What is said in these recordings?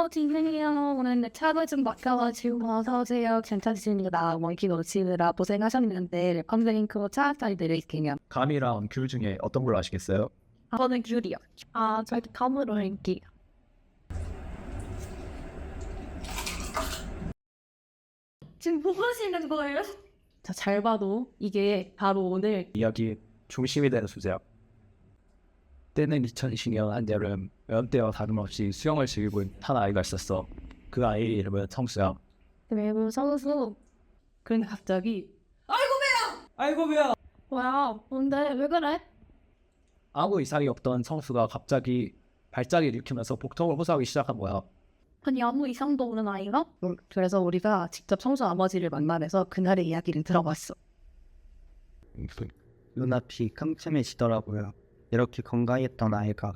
오늘 차가 좀 막혀가지고 어서 오세요. 괜찮으십니다. 뭐 이렇게 놓치느라 고생하셨는데 선생님 그거 차 한잔 드릴게요. 감이랑 귤 중에 어떤 걸 아시겠어요? 저는 귤이요. 아, 저 감으로 할게요. 지금 뭐 하시는 거예요? 자, 잘 봐도 이게 바로 오늘 이야기 중심이 되는 주제야. 때는 2020년 한 여름 여름 때와 다름없이 수영을 즐기고 있는 한 아이가 있었어. 그 아이 이름은 성수야. 외부 선수. 그런데 갑자기 아이고 배야. 뭐야? 뭔데? 왜 그래? 아무 이상이 없던 성수가 갑자기 발작을 일으키면서 복통을 호소하기 시작한 거야. 아니 아무 이상도 없는 아이가? 그래서 우리가 직접 성수 아버지를 만나면서 그날의 이야기를 들어봤어. 눈앞이 깜깜해지더라고요. 이렇게 건강했던 아이가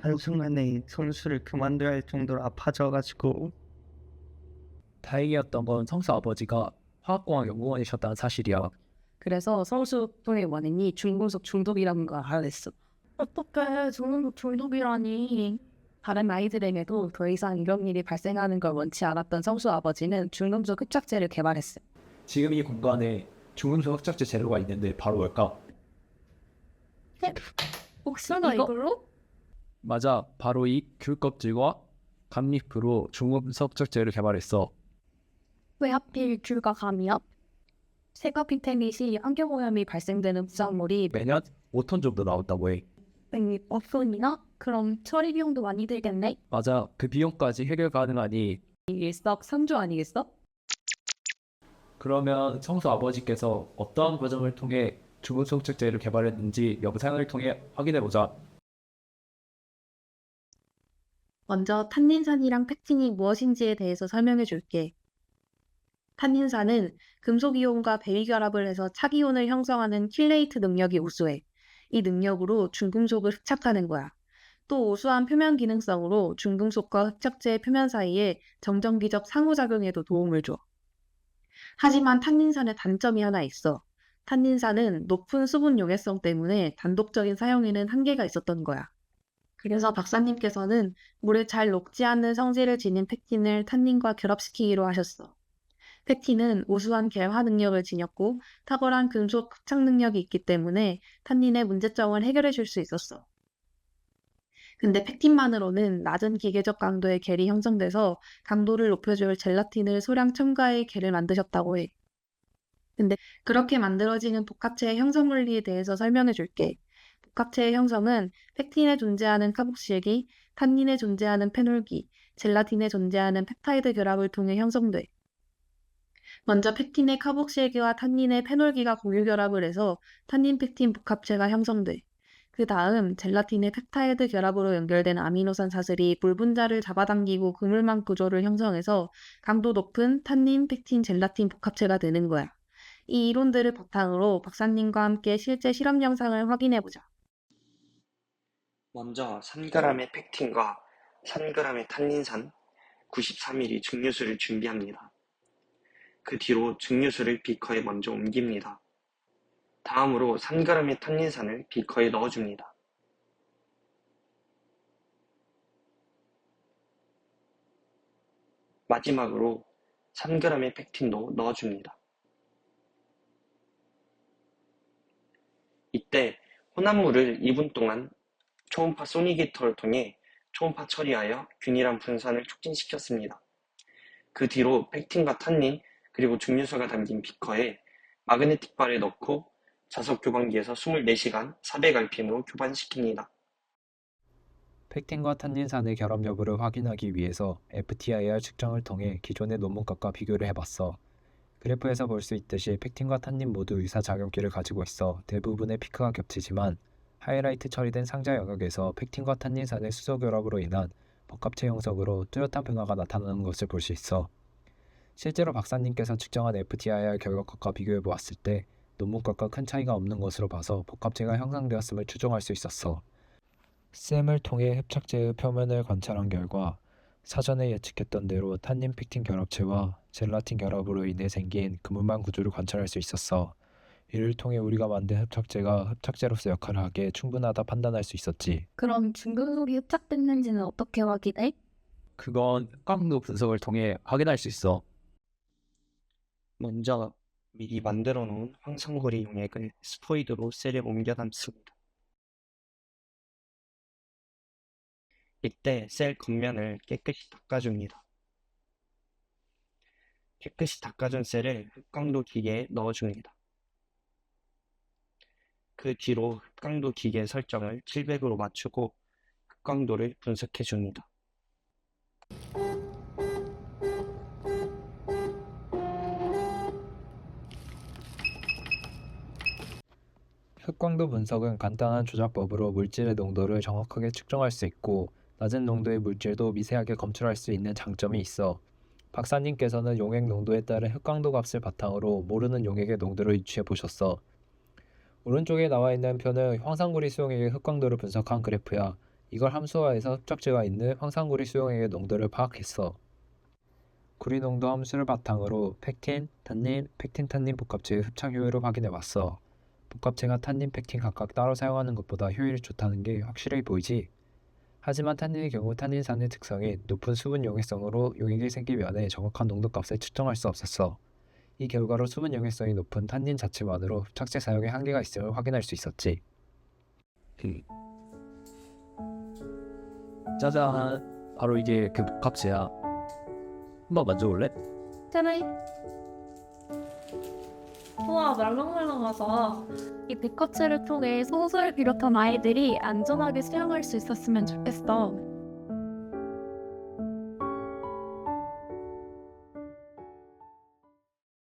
한순간에 손수를 그만둬야 할 정도로 아파져가지고 다행이었던 건 성수 아버지가 화학공학 연구원이셨다는 사실이야. 그래서 성수통의 원인이 중금속 중독이라는 걸 알아냈어. 어떡해 중금속 중독이라니. 다른 아이들에게도 더 이상 이런 일이 발생하는 걸 원치 않았던 성수 아버지는 중금속 흡착제를 개발했어. 지금 이 공간에 중금속 흡착제 재료가 있는데 바로 뭘까? 혹시 이걸로? 맞아, 바로 이 귤 껍질과 감잎으로 중금속 흡착제를 개발했어. 왜 하필 귤과 감이야? 세카피테닛이 환경오염이 발생되는 부산물이 매년 5톤 정도 나온다고 해. 이 없소이나? 그럼 처리 비용도 많이 들겠네? 맞아, 그 비용까지 해결 가능하니 일석삼조 아니겠어? 그러면 성수 아버지께서 어떠한 과정을 통해 중금속 흡착제를 개발했는지 영상을 통해 확인해 보자. 먼저 탄닌산이랑 팩틴이 무엇인지에 대해서 설명해 줄게. 탄닌산은 금속이온과 배위결합을 해서 차기온을 형성하는 킬레이트 능력이 우수해. 이 능력으로 중금속을 흡착하는 거야. 또 우수한 표면 기능성으로 중금속과 흡착제의 표면 사이에 정전기적 상호작용에도 도움을 줘. 하지만 탄닌산의 단점이 하나 있어. 탄닌산은 높은 수분 용해성 때문에 단독적인 사용에는 한계가 있었던 거야. 그래서 박사님께서는 물에 잘 녹지 않는 성질을 지닌 팩틴을 탄닌과 결합시키기로 하셨어. 팩틴은 우수한 계화 능력을 지녔고 탁월한 금속 흡착 능력이 있기 때문에 탄닌의 문제점을 해결해 줄 수 있었어. 근데 팩틴만으로는 낮은 기계적 강도의 겔이 형성돼서 강도를 높여줄 젤라틴을 소량 첨가해 겔을 만드셨다고 해. 근데 그렇게 만들어지는 복합체의 형성 원리에 대해서 설명해 줄게. 복합체의 형성은 팩틴에 존재하는 카복실기, 탄닌에 존재하는 페놀기, 젤라틴에 존재하는 펩타이드 결합을 통해 형성돼. 먼저 팩틴의 카복실기와 탄닌의 페놀기가 공유 결합을 해서 탄닌 팩틴 복합체가 형성돼. 그 다음 젤라틴의 펩타이드 결합으로 연결된 아미노산 사슬이 물 분자를 잡아당기고 그물망 구조를 형성해서 강도 높은 탄닌 팩틴 젤라틴 복합체가 되는 거야. 이 이론들을 바탕으로 박사님과 함께 실제 실험 영상을 확인해 보자. 먼저 3g의 팩틴과 3g의 탄닌산, 93ml 증류수를 준비합니다. 그 뒤로 증류수를 비커에 먼저 옮깁니다. 다음으로 3g의 탄닌산을 비커에 넣어줍니다. 마지막으로 3g의 팩틴도 넣어줍니다. 이 때 혼합물을 2분 동안 초음파 소니기터를 통해 초음파 처리하여 균일한 분산을 촉진시켰습니다. 그 뒤로 팩틴과 탄닌 그리고 증류수가 담긴 비커에 마그네틱 바를 넣고 자석 교반기에서 24시간 400rpm으로 교반시킵니다. 팩틴과 탄닌산의 결합 여부를 확인하기 위해서 FTIR 측정을 통해 기존의 논문값과 비교를 해봤어. 그래프에서 볼 수 있듯이 팩틴과 탄닌 모두 유사작용기를 가지고 있어 대부분의 피크가 겹치지만 하이라이트 처리된 상자 영역에서 팩틴과 탄닌산의 수소 결합으로 인한 복합체 형성으로 뚜렷한 변화가 나타나는 것을 볼 수 있어. 실제로 박사님께서 측정한 FTIR 결과값과 비교해 보았을 때 논문값과 큰 차이가 없는 것으로 봐서 복합체가 형성되었음을 추정할 수 있었어. 셈을 통해 흡착제의 표면을 관찰한 결과 사전에 예측했던 대로 탄닌 팩틴 결합체와 젤라틴 결합으로 인해 생긴 그물망 구조를 관찰할 수 있었어. 이를 통해 우리가 만든 흡착제가 흡착제로서 역할을 하기에 충분하다 판단할 수 있었지. 그럼 중금속이 흡착됐는지는 어떻게 확인해? 그건 흑강도 분석을 통해 확인할 수 있어. 먼저 미리 만들어 놓은 황산고리 용액을 스포이드로 셀에 옮겨 담습니다. 이때 셀 겉면을 깨끗이 닦아줍니다. 깨끗이 닦아준 셀을 흑강도 기계에 넣어줍니다. 그 뒤로 흑강도 기계 설정을 700으로 맞추고 흑강도를 분석해 줍니다. 흑광도 분석은 간단한 조작법으로 물질의 농도를 정확하게 측정할 수 있고 낮은 농도의 물질도 미세하게 검출할 수 있는 장점이 있어. 박사님께서는 용액 농도에 따른 흑광도 값을 바탕으로 모르는 용액의 농도를 유추해 보셨어. 오른쪽에 나와 있는 표는 황산구리 수용액의 흑광도를 분석한 그래프야. 이걸 함수화해서 흡착제가 있는 황산구리 수용액의 농도를 파악했어. 구리 농도 함수를 바탕으로 펙틴, 탄닌, 펙틴, 탄닌 복합체의 흡착 효율을 확인해 봤어. 복합체가 탄닌, 펙틴 각각 따로 사용하는 것보다 효율이 좋다는 게 확실해 보이지? 하지만 탄닌의 경우 탄닌산의 특성이 높은 수분 용해성으로 용액이 생기면에 정확한 농도값을 측정할 수 없었어. 이 결과로 수분 용해성이 높은 탄닌 자체만으로 흡착제 사용에 한계가 있음을 확인할 수 있었지. 짜잔. 바로 이게 그 복합체야. 한번 만져볼래? 그래. 우와 말랑말랑하다. 이 백화체를 통해 소설을 비롯한 아이들이 안전하게 수영할 수 있었으면 좋겠어.